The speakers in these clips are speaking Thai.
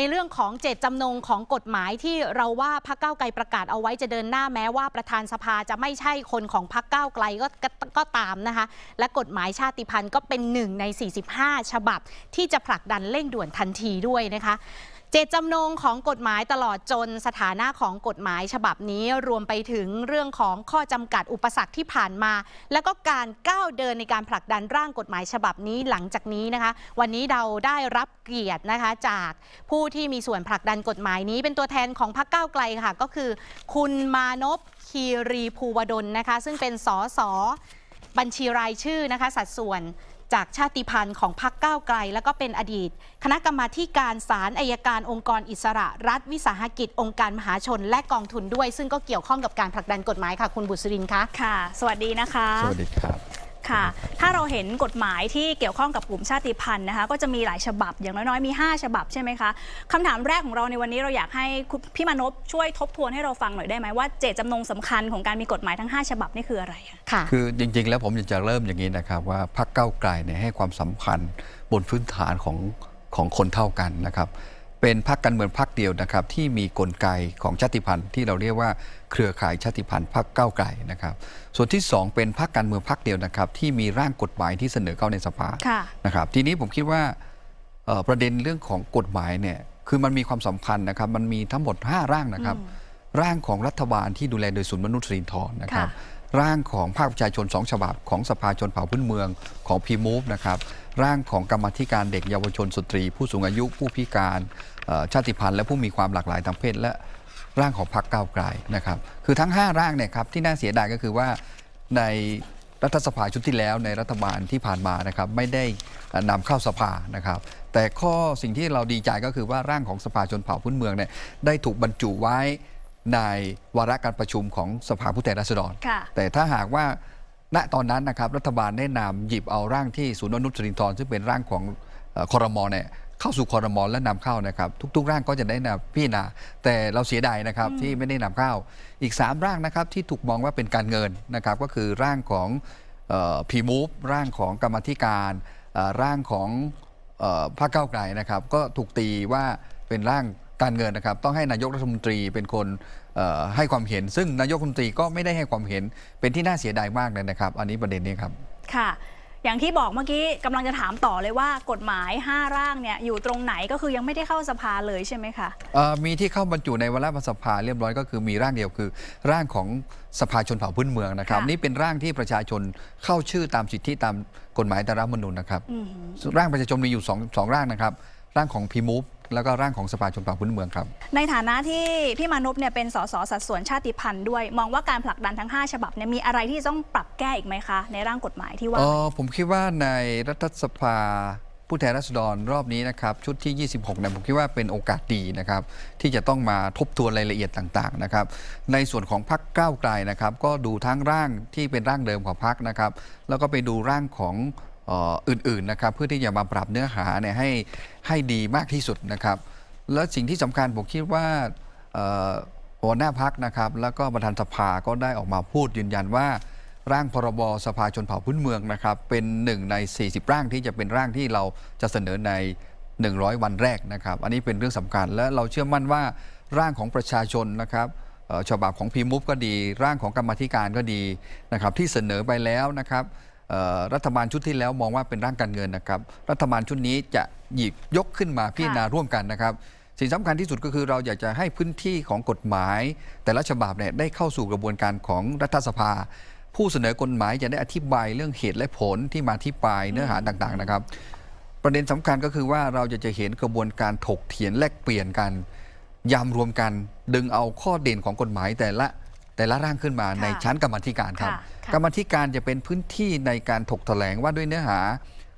ในเรื่องของเจตจำนงของกฎหมายที่เราว่าพรรคก้าไกลประกาศเอาไว้จะเดินหน้าแม้ว่าประธานสภาจะไม่ใช่คนของพรรคก้าไกลก็ก็ก็ตามนะคะ และกฎหมายชาติพันธุ์ก็เป็นหนึ่งใน 45 ฉบับ ที่จะผลักดันเร่งด่วนทันทีด้วยนะคะ เจตจำนงของกฎหมายตลอดจนสถานะของกฎหมายฉบับนี้รวมไปถึงเรื่องของข้อจำกัดอุปสรรคที่ผ่านมา แล้วก็การก้าวเดินในการผลักดันร่างกฎหมายฉบับนี้หลังจากนี้นะคะ วันนี้เราได้รับเกียรตินะคะจากผู้ที่มีส่วนผลักดันกฎหมายนี้ เป็นตัวแทนของพรรคก้าวไกลค่ะ ก็คือ คุณมานพคีรีภูวดลนะคะ ซึ่งเป็นสสบัญชีรายชื่อนะคะสัดส่วน จากชาติพันธุ์ของพรรคก้าวไกล แล้วก็เป็นอดีต คณะกรรมาธิการศาลอายการองค์กรอิสระ รัฐวิสาหกิจ องค์การมหาชน และกองทุนด้วย ซึ่งก็เกี่ยวข้องกับการผลักดันกฎหมายค่ะ คุณบุษรินทร์คะค่ะ สวัสดีนะคะ สวัสดีครับ ค่ะ ถ้าเราเห็นกฎหมายที่เกี่ยวข้องกับกลุ่มชาติพันธุ์นะคะ ก็จะมีหลายฉบับอย่างน้อยๆมี 5 ฉบับใช่ไหมคะคำถามแรกของเราในวันนี้เราอยากให้คุณพี่มานพช่วยทบทวนให้เราฟังหน่อยได้ไหมว่าเจตจำนงสำคัญของการมีกฎหมายทั้ง 5 ฉบับนี่คืออะไรคะค่ะ คือจริง ๆ แล้วผมอยากจะเริ่มอย่างนี้นะครับว่าพรรคเก้าวไกลเนี่ยให้ความสำคัญบนพื้นฐานของของคนเท่ากันนะครับ เป็นพรรคการเมืองพรรคเดียวนะครับ ที่มีกลไกของชาติพันธุ์ที่เราเรียกว่าเครือข่ายชาติพันธุ์พรรคก้าวไกลนะครับ ส่วนที่สองเป็นพรรคการเมืองพรรคเดียวนะครับ ที่มีร่างกฎหมายที่เสนอเข้าในสภาค่ะนะครับ ทีนี้ผมคิดว่าเอ่อประเด็นเรื่องของกฎหมายเนี่ยคือมันมีความสำคัญนะครับ มันมีทั้งหมด 5 ร่างนะครับ ร่างของรัฐบาลที่ดูแลโดยศูนย์มนุษยธรนะครับค่ะร่างของภาคประชาชนสองฉบับของสภาชนเผ่าพื้นเมืองของพีมูฟนะครับ ร่างของกรรมาธิการเด็กเยาวชนสตรี ผู้สูงอายุผู้พิการเอ่อชาติพันธุ์และผู้มีความหลากหลายทางเพศและร่างของพรรคก้าวไกลนะครับ คือทั้ง 5 ร่างเนี่ยครับที่น่าเสียดายก็คือว่าในรัฐสภาชุดที่แล้วในรัฐบาลที่ผ่านมานะครับไม่ได้เอ่อนำเข้าสภานะครับ แต่ข้อสิ่งที่เราดีใจก็คือว่าร่างของสภาชนเผ่าพื้นเมืองเนี่ยได้ถูกบรรจุไว้ในวาระการประชุมของสภาผู้แทนราษฎรค่ะแต่ถ้าหากว่า ณตอนนั้นนะครับรัฐบาลได้นำหยิบเอาร่างที่ศูนย์อนุสรินทรซึ่งเป็นร่างของเอ่อคอรมอเนี่ยเข้าสู่คอรมอและนำเข้านะครับ ทุก ๆ ร่างก็จะได้นำพิจารณาแต่เราเสียดายนะครับที่ไม่ได้นำเข้า อีก 3 ร่างนะครับที่ถูกมองว่าเป็นการเงินนะครับก็คือร่างของพีมูฟร่างของกรรมาธิการเอ่อร่างของเอ่อพรรคก้าวไกลนะครับ ก็ถูกตีว่าเป็นร่างการเงินนะครับ ต้องให้นายกรัฐมนตรีเป็นคนเอ่อให้ความเห็น ซึ่งนายกรัฐมนตรีก็ไม่ได้ให้ความเห็นเป็นที่น่าเสียดายมากเลยนะครับ อันนี้ประเด็นนี้ครับค่ะอย่างที่บอกเมื่อกี้กำลังจะถามต่อเลยว่ากฎหมาย 5 ร่างเนี่ยอยู่ตรงไหนก็คือยังไม่ได้เข้าสภาเลยใช่ไหมคะเอ่อมีที่เข้าบรรจุในวาระสภาเรียบร้อยก็คือมีร่างเดียวคือ ร่างของสภาชนเผ่าพื้นเมืองนะครับค่ะนี่เป็นร่างที่ประชาชนเข้าชื่อตามสิทธิตามกฎหมายตามรัฐธรรมนูญนะครับอืมร่างประชาชนมีอยู่สองสองร่างนะครับ ร่างของพีมูฟแล้วก็ร่างของสภาชนเผ่าพื้นเมืองครับ ในฐานะที่พี่มานพเนี่ยเป็นสสสัดส่วนชาติพันธุ์ด้วย มองว่าการผลักดันทั้ง 5 ฉบับเนี่ยมีอะไรที่ต้องปรับแก้อีกไหมคะ ในร่างกฎหมายที่ว่าเออผมคิดว่าในรัฐสภาผู้แทนราษฎรรอบนี้นะครับชุดที่ 26เนี่ยผมคิดว่าเป็นโอกาสดีนะครับที่จะต้องมาทบทวนรายละเอียดต่างๆนะครับในส่วนของพรรคก้าวไกลนะครับก็ดูทั้งร่างที่เป็นร่างเดิมของพรรคนะครับแล้วก็ไปดูร่างของเอื่นๆนะครับเพื่อที่จะมาปรับเนื้อหาเนี่ยให้ให้ดีมากที่สุดนะครับ และสิ่งที่สำคัญผมคิดว่าหัวหน้าพักนะครับ แล้วก็ประธานสภาก็ได้ออกมาพูดยืนยันว่า ร่างพรบสภาชนเผ่าพื้นเมืองนะครับ เป็นหนึ่งใน 40 ร่างที่จะเป็นร่างที่เราจะเสนอใน 100 วันแรกนะครับ อันนี้เป็นเรื่องสำคัญและเราเชื่อมั่นว่าร่างของประชาชนนะครับเอ่อฉบับของพีมุฟก็ดี ร่างของกรรมธิการก็ดีนะครับ ที่เสนอไปแล้วนะครับ รัฐบาลชุดที่แล้วมองว่าเป็นร่างการเงินนะครับ รัฐบาลชุดนี้จะหยิบยกขึ้นมาพิจารณาร่วมกันนะครับ สิ่งสำคัญที่สุดก็คือเราอยากจะให้พื้นที่ของกฎหมาย แต่ละฉบับเนี่ยได้เข้าสู่กระบวนการของรัฐสภา ผู้เสนอกฎหมายจะได้อธิบายเรื่องเหตุและผลที่มาที่ไปเนื้อหาต่างๆนะครับ ประเด็นสำคัญก็คือว่าเราจะจะเห็นกระบวนการถกเถียงแลกเปลี่ยนกันยำรวมกันดึงเอาข้อเด่นของกฎหมายแต่ละแต่ละร่างขึ้นมาในชั้นกรรมาธิการครับค่ะค่ะ กรรมาธิการจะเป็นพื้นที่ในการถกแถลงว่าด้วยเนื้อหา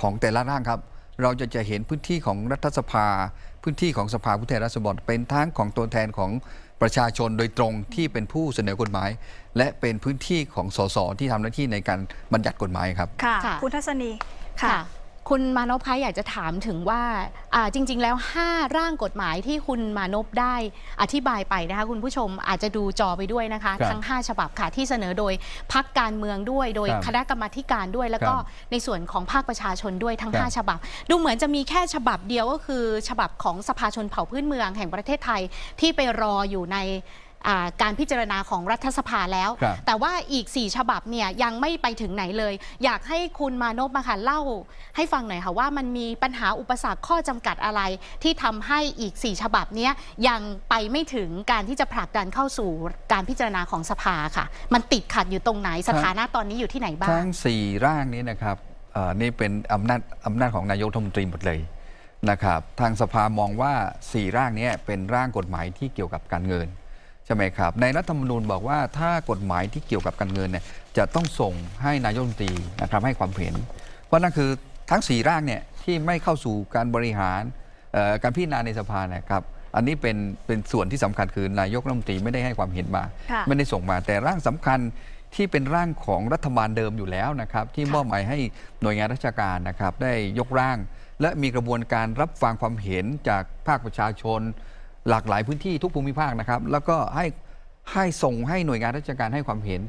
ของแต่ละร่างครับ เราจะจะเห็นพื้นที่ของรัฐสภา พื้นที่ของสภาผู้แทนราษฎรเป็นทั้งของตัวแทนของประชาชนโดยตรงที่เป็นผู้เสนอกฎหมาย และเป็นพื้นที่ของสสที่ทำหน้าที่ในการบัญญัติกฎหมายครับ ค่ะค่ะคุณทัศนีค่ะ คุณมานพคะอยากจะถามถึงว่าอ่าจริง ๆ แล้ว 5 ร่างกฎหมายที่คุณมานพได้อธิบายไปนะคะคุณผู้ชมอาจจะดูจอไปด้วยนะคะครับทั้ง 5 ฉบับค่ะที่เสนอโดยพักการเมืองด้วย โดยครับคณะกรรมาธิการด้วย แล้วก็ครับในส่วนของภาคประชาชนด้วยทั้งครับ5ฉบับ ดูเหมือนจะมีแค่ฉบับเดียวก็คือ ฉบับของสภาชนเผ่าพื้นเมืองแห่งประเทศไทยที่ไปรออยู่ในอ่า การพิจารณาของรัฐสภาแล้วครับแต่ว่าอีก 4 ฉบับเนี่ยยังไม่ไปถึงไหนเลย อยากให้คุณมานพมาค่ะเล่า ให้ฟังหน่อยค่ะว่ามันมีปัญหาอุปสรรคข้อจำกัดอะไร ที่ทำให้อีก 4 ฉบับเนี้ยยังไปไม่ถึงการที่จะผลักดันเข้าสู่การพิจารณาของสภาค่ะ มันติดขัดอยู่ตรงไหนสถานะตอนนี้อยู่ที่ไหนบ้าง ทั้ง 4 ร่างนี้นะครับเอ่อนี่เป็นอำนาจอำนาจของนายกรัฐมนตรีหมดเลยนะครับ ทางสภามองว่า 4 ร่างนี้เป็นร่างกฎหมายที่เกี่ยวกับการเงิน ใช่ไหมครับ ในรัฐธรรมนูญบอกว่าถ้ากฎหมายที่เกี่ยวกับการเงินเนี่ยจะต้องส่งให้นายกรัฐมนตรีนะครับให้ความเห็น เพราะนั่นคือทั้ง 4 ร่างเนี่ยที่ไม่เข้าสู่การบริหารเอ่อการพิจารณาในสภาเนะครับอันนี้เป็นเป็นส่วนที่สำคัญคือนายกรัฐมนตรีไม่ได้ให้ความเห็นมาค่ะไม่ได้ส่งมา แต่ร่างสำคัญที่เป็นร่างของรัฐบาลเดิมอยู่แล้วนะครับ ที่ค่ะมอบหมายให้หน่วยงานราชการนะครับ ได้ยกร่าง และมีกระบวนการรับฟังความเห็นจากภาคประชาชน หลากหลายพื้นที่ทุกภูมิภาคนะครับ แล้วก็ให้ให้ส่งให้หน่วยงานราชการให้ความเห็น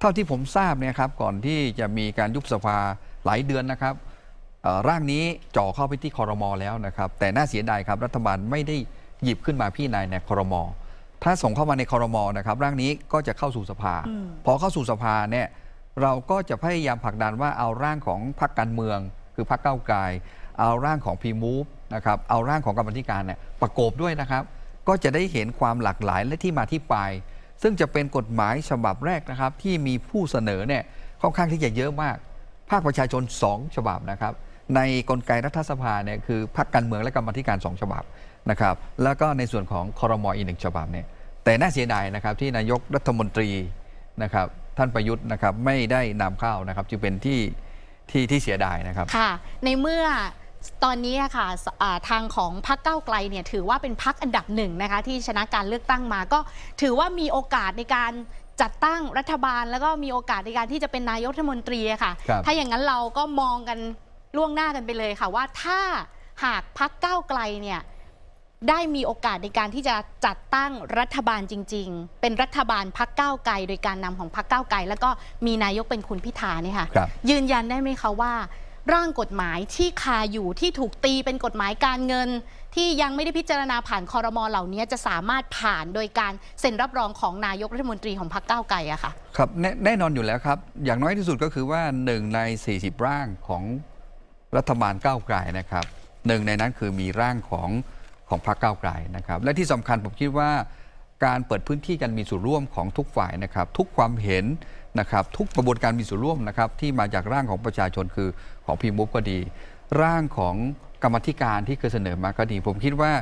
เท่าที่ผมทราบเนี่ยครับก่อนที่จะมีการยุบสภาหลายเดือนนะครับเอ่อร่างนี้จ่อเข้าไปที่คอรมอแล้วนะครับ แต่น่าเสียดายครับรัฐบาลไม่ได้หยิบขึ้นมาพี่นายในคอรมอถ้าส่งเข้ามาในคอรมอนะครับ ร่างนี้ก็จะเข้าสู่สภาอืมพอเข้าสู่สภาเนี่ยเราก็จะพยายามผลักดันว่าเอาร่างของพรรคการเมือง คือพรรคก้าวไกลเอาร่างของพีมูฟนะครับเอาร่างของกรรมธิการเนี่ยประกบด้วยนะครับ ก็จะได้เห็นความหลากหลายและที่มาที่ไป ซึ่งจะเป็นกฎหมายฉบับแรกนะครับ ที่มีผู้เสนอเนี่ยค่อนข้างที่จะเยอะมาก ภาคประชาชน 2 ฉบับนะครับ ในกลไกรัฐสภาเนี่ยคือพรรคการเมืองและกรรมธิการ 2 ฉบับนะครับแล้วก็ในส่วนของคอรมออีกหนึ่งฉบับเนี่ยแต่น่าเสียดายนะครับที่นายกรัฐมนตรีนะครับท่านประยุทธ์นะครับไม่ได้นำเข้านะครับจึงเป็นที่ที่ที่เสียดายนะครับ ค่ะ ในเมื่อ ตอนนี้อะค่ะสอ่าทางของพรรคก้าวไกลเนี่ยถือว่าเป็นพรรคอันดับหนึ่งนะคะที่ชนะการเลือกตั้งมาก็ถือว่ามีโอกาสในการจัดตั้งรัฐบาลแล้วก็มีโอกาสในการที่จะเป็นนายกรัฐมนตรีอะค่ะครับถ้าอย่างนั้นเราก็มองกันล่วงหน้ากันไปเลยค่ะ ว่าถ้าหากพรรคก้าวไกลเนี่ยได้มีโอกาสในการที่จะจัดตั้งรัฐบาลจริง ๆ เป็นรัฐบาลพรรคก้าวไกล โดยการนำของพรรคก้าวไกล แล้วก็มีนายกเป็นคุณพิธาเนี่ยค่ะครับยืนยันได้ไหมคะว่า ร่างกฎหมายที่คาอยู่ที่ถูกตีเป็นกฎหมายการเงิน ที่ยังไม่ได้พิจารณาผ่านคอรมอเหล่านี้จะสามารถผ่านโดยการเซ็นรับรองของนายกรัฐมนตรีของพรรคก้าวไกลอะค่ะครับแน่แน่นอนอยู่แล้วครับ อย่างน้อยที่สุดก็คือว่าหนึ่งใน 40 ร่างของรัฐบาลก้าวไกลนะครับหนึ่งในนั้นคือมีร่างของของพรรคก้าวไกลนะครับ และที่สำคัญผมคิดว่า การเปิดพื้นที่การมีส่วนร่วมของทุกฝ่ายนะครับ ทุกความเห็นนะครับทุกกระบวนการมีส่วนร่วมนะครับ ที่มาจากร่างของประชาชนคือของพีมุกก็ดี ร่างของกรรมธิการที่เคยเสนอมาก็ดี ผมคิดว่า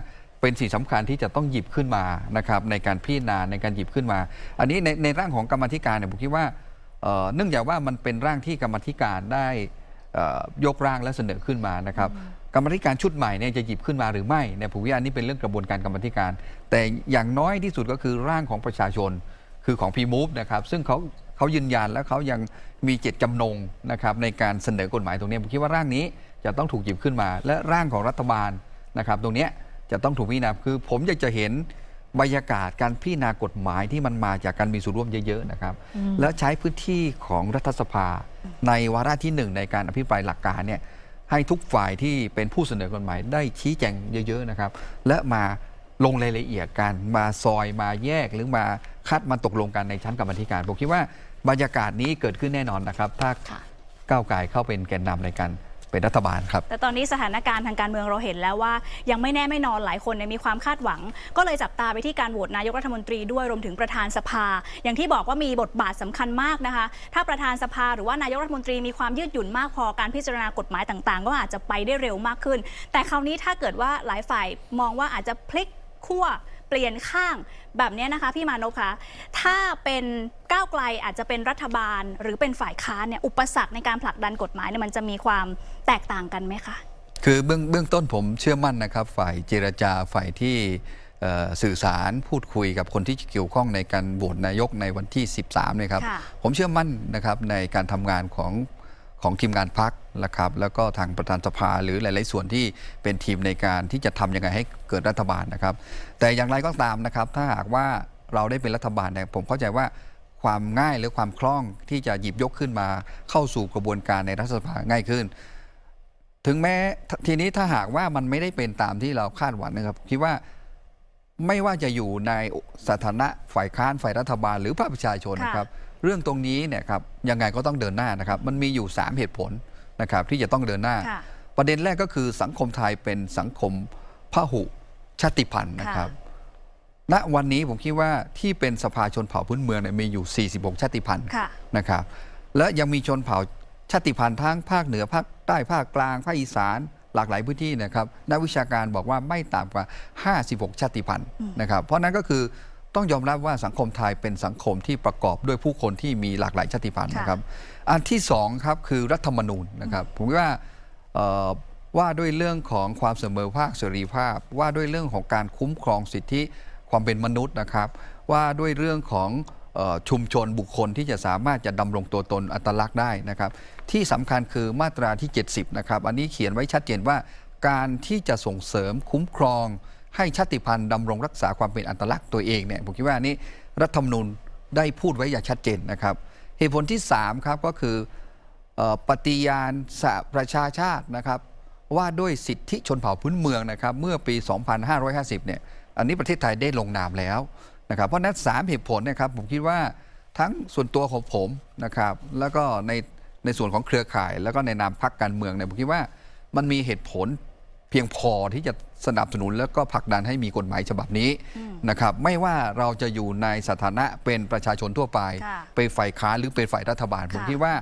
เป็นสิ่งสำคัญที่จะต้องหยิบขึ้นมานะครับในการพิจารณาในการหยิบขึ้นมา อันนี้ในในร่างของกรรมธิการเนี่ยผมคิดว่าเนื่องจากว่ามันเป็นร่างที่กรรมธิการได้ยกร่างและเสนอขึ้นมานะครับ กรรมธิการชุดใหม่เนี่ยจะหยิบขึ้นมาหรือไม่เนี่ยผมว่าอันนี้เป็นเรื่องกระบวนการกรรมธิการ แต่อย่างน้อยที่สุดก็คือร่างของประชาชน คือของพีมูฟนะครับซึ่งเขาเขายืนยันและเขายังมีเจตจำนงนะครับในการเสนอกฎหมายตรงนี้ผมคิดว่าร่างนี้จะต้องถูกหยิบขึ้นมา และร่างของรัฐบาลนะครับ ตรงเนี้ยจะต้องถูกพิจารณาคือผมอยากจะเห็นบรรยากาศการพิจารณากฎหมายที่มันมาจากการมีส่วนร่วมเยอะๆนะครับ และใช้พื้นที่ของรัฐสภา ในวาระที่หนึ่งในการอภิปรายหลักการเนี่ย ให้ทุกฝ่ายที่เป็นผู้เสนอกฎหมายได้ชี้แจงเยอะๆนะครับ และมาลงรายละเอียดกันมาซอยมาแยกหรือมาคัดมาตกลงกันในชั้นกรรมธิการ ผมคิดว่าบรรยากาศนี้เกิดขึ้นแน่นอนนะครับ ถ้าค่ะก้าวไกลเข้าเป็นแกนนำในการ เป็นรัฐบาลครับ แต่ตอนนี้สถานการณ์ทางการเมืองเราเห็นแล้วว่า ยังไม่แน่ไม่นอนหลายคนมีความคาดหวัง ก็เลยจับตาไปที่การโหวตนายกรัฐมนตรีด้วยรวมถึงประธานสภา อย่างที่บอกว่ามีบทบาทสำคัญมากนะคะ ถ้าประธานสภาหรือว่านายกรัฐมนตรีมีความยืดหยุ่นมากพอการพิจารณากฎหมายต่างๆ ก็อาจจะไปได้เร็วมากขึ้น แต่คราวนี้ถ้าเกิดว่าหลายฝ่ายมองว่าอาจจะพลิกขั้ว เปลี่ยนข้างแบบเนี้ยนะคะพี่มานพคะถ้าเป็นก้าวไกลอาจจะเป็นรัฐบาล หรือเป็นฝ่ายค้านเนี่ยอุปสรรคในการผลักดันกฎหมายเนี่ยมันจะมีความแตกต่างกันไหมคะคือเบื้องเบื้องต้นผมเชื่อมั่นนะครับ ฝ่ายเจรจาฝ่ายที่เอ่อสื่อสารพูดคุยกับคนที่เกี่ยวข้องในการโหวตนายกในวันที่ 13เนี่ยครับค่ะผมเชื่อมั่นนะครับในการทำงานของ ของทีมงานพักนะครับแล้วก็ทางประธานสภาหรือหลาย ๆ ส่วนที่เป็นทีมในการที่จะทำยังไงให้เกิดรัฐบาลนะครับ แต่อย่างไรก็ตามนะครับ ถ้าหากว่าเราได้เป็นรัฐบาลเนี่ยผมเข้าใจว่าความง่ายหรือความคล่องที่จะหยิบยกขึ้นมาเข้าสู่กระบวนการในรัฐสภาง่ายขึ้น ถึงแม้ทีนี้ถ้าหากว่ามันไม่ได้เป็นตามที่เราคาดหวังนะครับ คิดว่าไม่ว่าจะอยู่ในสถานะฝ่ายค้านฝ่ายรัฐบาลหรือภาคประชาชนนะครับ เรื่องตรงนี้เนี่ยครับยังไงก็ต้องเดินหน้านะครับ มันมีอยู่ 3 เหตุผลนะครับที่จะต้องเดินหน้าค่ะประเด็นแรกก็คือสังคมไทยเป็นสังคมพหุชาติพันธุ์นะครับณวันนี้ผมคิดว่าที่เป็นสภาชนเผ่าพื้นเมืองเนี่ยมีอยู่ 46 ชาติพันธุ์ค่ะนะครับและยังมีชนเผ่าชาติพันธุ์ทั้งภาคเหนือภาคใต้ภาคกลางภาคอีสานหลากหลายพื้นที่นะครับนักวิชาการบอกว่าไม่ต่ำกว่า 56 ชาติพันธุ์นะครับ เพราะนั้นก็คือ ต้องยอมรับว่าสังคมไทยเป็นสังคมที่ประกอบด้วยผู้คนที่มีหลากหลายชาติพันธุ์ค่ะนะครับ อันที่สองครับคือรัฐธรรมนูญนะครับ ผมคิดว่าเอ่อว่าด้วยเรื่องของความเสมอภาคเสรีภาพ ว่าด้วยเรื่องของการคุ้มครองสิทธิความเป็นมนุษย์นะครับ ว่าด้วยเรื่องของเออชุมชนบุคคลที่จะสามารถจะดำรงตัวตนอัตลักษณ์ได้นะครับ ที่สำคัญคือมาตราที่ 70 นะครับ อันนี้เขียนไว้ชัดเจนว่าการที่จะส่งเสริมคุ้มครอง ให้ชาติพันธุ์ดำรงรักษาความเป็นอัตลักษณ์ตัวเองเนี่ยผมคิดว่าอันนี้รัฐธรรมนูญได้พูดไว้อย่างชัดเจนนะครับ เหตุผลที่3ครับก็คืออปฏิญาณสหประชาชาตินะครับว่าด้วยสิทธิชนเผ่าพื้นเมืองนะครับเมื่อปี 2550 เนี่ยอันนี้ประเทศไทยได้ลงนามแล้วนะครับเพราะนั้น 3 เหตุผลเนะครับผมคิดว่าทั้งส่วนตัวของผมนะครับแล้วก็ในในส่วนของเครือข่าย แล้วก็ในนามพรรคการเมืองเนี่ยผมคิดว่ามันมีเหตุผลเพียงพอที่จะ สนับสนุนแล้วก็ผลักดันให้มีกฎหมายฉบับนี้นะครับไม่ว่าเราจะอยู่ในสถานะเป็นประชาชนทั่วไปค่ะเป็นฝ่ายค้านหรือเป็นฝ่ายรัฐบาลผมค่ะคิดว่า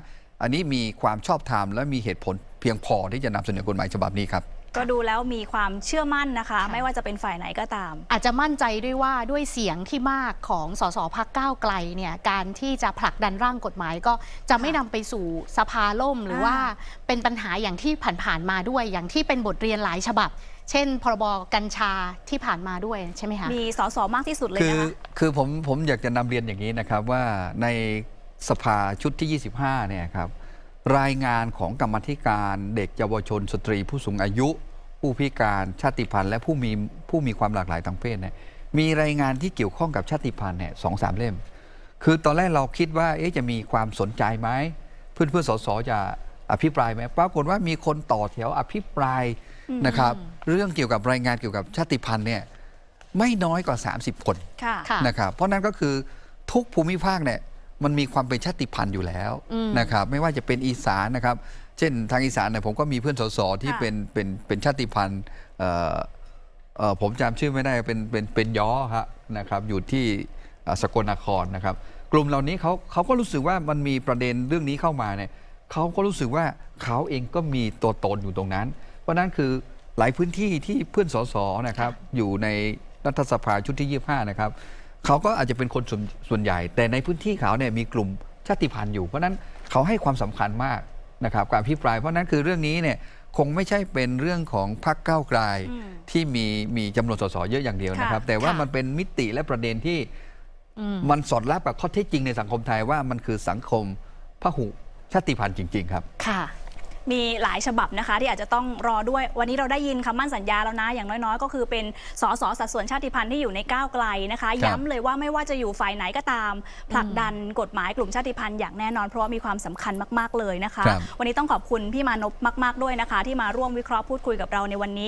อันนี้มีความชอบธรรมและมีเหตุผลเพียงพอที่จะนำเสนอกฎหมายฉบับนี้ครับก็ดูแล้วมีความเชื่อมั่นนะคะ ไม่ว่าจะเป็นฝ่ายไหนก็ตาม อาจจะมั่นใจด้วยว่าด้วยเสียงที่มากของสสพักก้าวไกลเนี่ยการที่จะผลักดันร่างกฎหมายก็จะไม่นำไปสู่สภาล่มหรือว่าเป็นปัญหาอย่างที่ผ่านๆมาด้วยอย่างที่เป็นบทเรียนหลายฉบับ เช่น พรบกัญชาที่ผ่านมาด้วยใช่ไหมคะมีสสมากที่สุดเลยคือนะคะคือผมผมอยากจะนำเรียนอย่างนี้นะครับว่าในสภาชุดที่ 25 เนี่ยครับรายงานของกรรมาธิการเด็กเยาวชน สตรี ผู้สูงอายุ ผู้พิการชาติพันธุ์และผู้มีผู้มีความหลากหลายทางเพศเนี่ยมีรายงานที่เกี่ยวข้องกับชาติพันธุ์เนี่ยสองสามเล่ม คือตอนแรกเราคิดว่าเอ๊ะจะมีความสนใจไหมเพื่อนเพื่อนๆสสจะอภิปรายไหมปรากฏว่ามีคนต่อแถวอภิปราย นะครับ เรื่องเกี่ยวกับรายงานเกี่ยวกับชาติพันธุ์เนี่ยไม่น้อยกว่า 30 คนค่ะค่ะนะครับเพราะนั้นก็คือทุกภูมิภาคเนี่ยมันมีความเป็นชาติพันธุ์อยู่แล้วอืมนะครับไม่ว่าจะเป็นอีสานนะครับ เช่นทางอีสานเนี่ยผมก็มีเพื่อนสสที่ค่ะเป็นเป็นเป็นชาติพันธุ์เอ่อเอ่อผมจำชื่อไม่ได้เป็นเป็นเป็นย้อครับนะครับอยู่ที่เอ่อสกลนครนะครับ กลุ่มเหล่านี้เขาเขาก็รู้สึกว่ามันมีประเด็นเรื่องนี้เข้ามาเนี่ยเขาก็รู้สึกว่าเขาเองก็มีตัวตนอยู่ตรงนั้นเพ ราะนั้นคือหลายพื้นที่ที่เพื่อนสสนะครับ อยู่ในรัฐสภาชุดที่ 25 นะครับเขาก็อาจจะเป็นคนส่วนส่วนใหญ่ แต่ในพื้นที่เขาเนี่ยมีกลุ่มชาติพันธุ์อยู่ เพราะฉะนั้นเขาให้ความสำคัญมากนะครับการพิปรายเพราะฉะนั้นคือเรื่องนี้เนี่ยคงไม่ใช่เป็นเรื่องของพรรคก้าวไกลอืมที่มีมีจำนวนสสเยอะอย่างเดียวนะครับค่ะแต่ว่าค่ะมันเป็นมิติและประเด็นที่อืมมันสอดรับกับข้อเท็จจริงในสังคมไทยว่ามันคือสังคมพหุชาติพันธุ์จริง ๆ ครับค่ะ มีหลายฉบับนะคะ ที่อาจจะต้องรอด้วย วันนี้เราได้ยินคำมั่นสัญญาแล้วนะ อย่างน้อยๆ ก็คือเป็นสสสัดส่วนชาติพันธุ์ที่อยู่ในก้าวไกลนะคะครับย้ำเลยว่าไม่ว่าจะอยู่ฝ่ายไหนก็ตาม ผลักดันกฎหมายกลุ่มชาติพันธุ์อย่างแน่นอนเพราะว่ามีความสำคัญมาก ๆเลยนะคะครับวันนี้ต้องขอบคุณพี่มานพมาก ๆด้วยนะคะ ที่มาร่วมวิเคราะห์พูดคุยกับเราในวันนี้